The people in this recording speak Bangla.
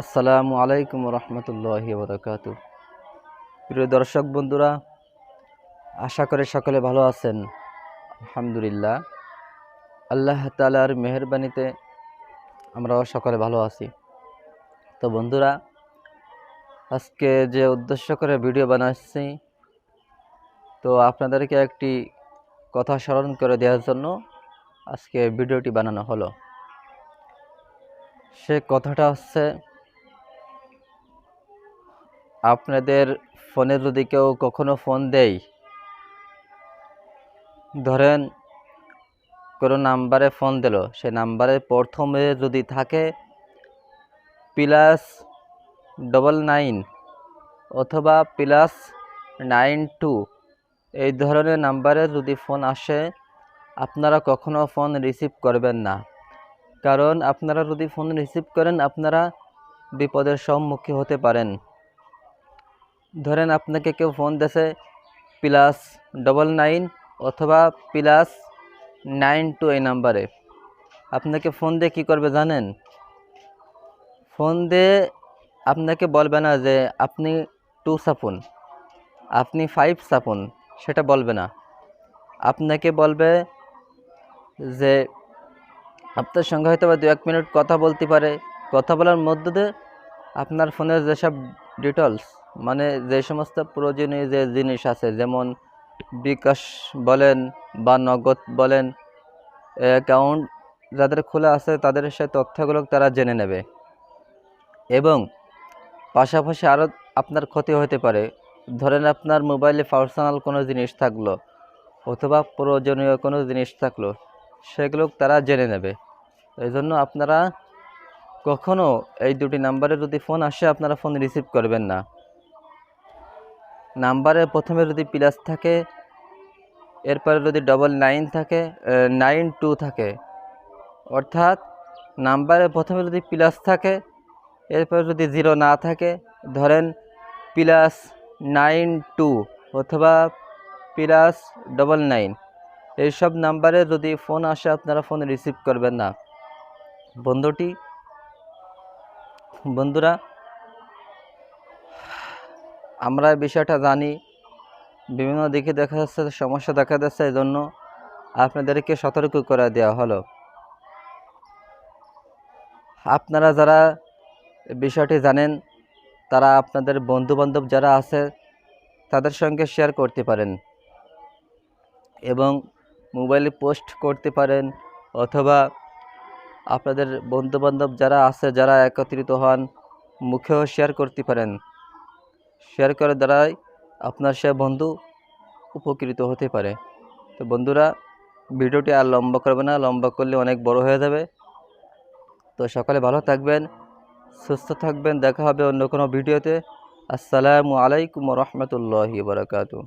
আসসালামু আলাইকুম রহমতুল্লাহি বরকাত প্রিয় দর্শক বন্ধুরা, আশা করে সকলে ভালো আছেন। আলহামদুলিল্লাহ, আল্লাহ তালার মেহরবানিতে আমরাও সকলে ভালো আছি। তো বন্ধুরা, আজকে যে উদ্দেশ্য করে ভিডিও বানাচ্ছি, তো আপনাদেরকে একটি কথা স্মরণ করে দেওয়ার জন্য আজকে ভিডিওটি বানানো হলো। সে কথাটা হচ্ছে আপনাদের ফোনে যদি কেউ কখনো ফোন দেয়, ধরেন কোনো নাম্বারে ফোন দিল, সে নাম্বারে প্রথমে যদি থাকে প্লাস ডবল নাইন অথবা প্লাস নাইন টু, এই ধরনের নাম্বারে যদি ফোন আসে, আপনারা কখনো ফোন রিসিভ করবেন না। কারণ আপনারা যদি ফোন রিসিভ করেন, আপনারা বিপদের সম্মুখীন হতে পারেন। ধরেন আপনাকে কেউ ফোন দেছে প্লাস ডবল নাইন অথবা প্লাস নাইন টু এই নাম্বারে আপনাকে ফোন দিয়ে কী করবে জানেন? ফোন দিয়ে আপনাকে বলবে না যে আপনি টু সাপুন আপনি ফাইভ সাপুন সেটা বলবে না। আপনাকে বলবে যে আপনার সঙ্গে হয়তো বা দু এক মিনিট কথা বলতে পারে। কথা বলার মধ্যে দিয়ে আপনার ফোনের যেসব ডিটেলস মানে যে সমস্ত প্রয়োজনীয় যে জিনিস আছে, যেমন বিকাশ বলেন বা নগদ বলেন অ্যাকাউন্ট যাদের খোলা আছে তাদের সে তথ্যগুলো তারা জেনে নেবে। এবং পাশাপাশি আরও আপনার ক্ষতি হতে পারে। ধরেন আপনার মোবাইলে পার্সোনাল কোনো জিনিস থাকল অথবা প্রয়োজনীয় কোনো জিনিস থাকল, সেগুলো তারা জেনে নেবে। এই জন্য আপনারা কখনও এই দুটি নাম্বারে যদি ফোন আসে, আপনারা ফোন রিসিভ করবেন না। নাম্বারে প্রথমে যদি প্লাস থাকে, এরপরে যদি ডবল নাইন থাকে নাইন টু থাকে। অর্থাৎ নাম্বারে প্রথমে যদি প্লাস থাকে, এরপরে যদি জিরো না থাকে, ধরেন প্লাস নাইন টু অথবা প্লাস ডবল নাইন এইসব নাম্বারে যদি ফোন আসে, আপনারা ফোন রিসিভ করবেন না। বন্ধুটি, বন্ধুরা আমরা বিষয়টা জানি। বিভিন্ন দিকে দেখা যাচ্ছে, সমস্যা দেখা যাচ্ছে এই জন্য আপনাদেরকে সতর্ক করে দেওয়া হলো। আপনারা যারা বিষয়টি জানেন, তারা আপনাদের বন্ধুবান্ধব যারা আছে, তাদের সঙ্গে শেয়ার করতে পারেন এবং মোবাইলে পোস্ট করতে পারেন অথবা আপনাদের বন্ধুবান্ধব যারা আছে, যারা একত্রিত হন, মুখেও শেয়ার করতে পারেন। শেয়ার করার দ্বারাই আপনার সে বন্ধু উপকৃত হতে পারে। তো বন্ধুরা, ভিডিওটি আর লম্বা করবে না, লম্বা করলে অনেক বড় হয়ে যাবে। তো সকালে ভালো থাকবেন, সুস্থ থাকবেন, দেখা হবে অন্য কোনো ভিডিওতে। আসসালামু আলাইকুম রহমতুল্লাহি বারকাতু